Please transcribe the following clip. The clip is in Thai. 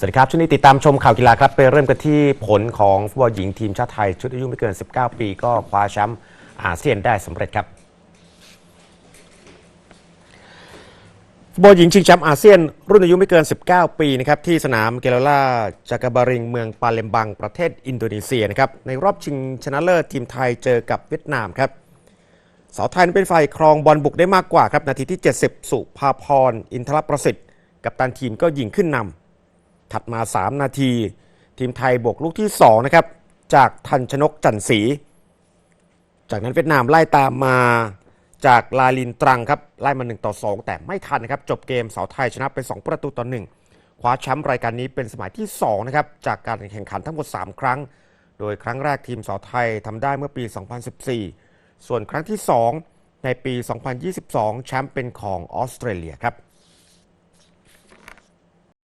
สวัสดีครับช่วงนี้ติดตามชมข่าวกีฬาครับไปเริ่มกันที่ผลของฟุตบอลหญิงทีมชาติไทย ชุดอายุไม่เกิน 19 ปี ก็คว้าแชมป์อาเซียนได้สำเร็จครับฟุตบอลหญิงชิงแชมป์อาเซียน รุ่นอายุไม่เกิน 19 ปีนะครับที่สนามเกลาลาจากาบาริงเมืองปาเลมบัง ประเทศอินโดนีเซียนะครับในรอบชิงชนะเลิศทีมไทยเจอกับเวียดนามครับสาวไทยนั้นเป็นฝ่ายครองบอลบุกได้มากกว่าครับนาทีที่ 70 สุภาพรอินทรประสิทธิ์ กับตันทีมก็ยิงขึ้นนำ ถัดมา 3 นาที ทีมไทยบวกลูกที่2นะครับจากทันชนกจันทร์ศรีจากนั้นเวียดนามไล่ตามมาจากลาลินตรังครับไล่มา 1 ต่อ 2 แต่ไม่ทันนะครับจบเกมสาวไทยชนะไป2ประตูต่อ 1 คว้าแชมป์รายการนี้เป็นสมัยที่2นะครับจากการแข่งขันทั้งหมด 3 ครั้ง โดยครั้งแรกทีมสาวไทยทำได้เมื่อปี 2014 ส่วนครั้งที่ 2 ในปี 2022 แชมป์เป็นของออสเตรเลียครับ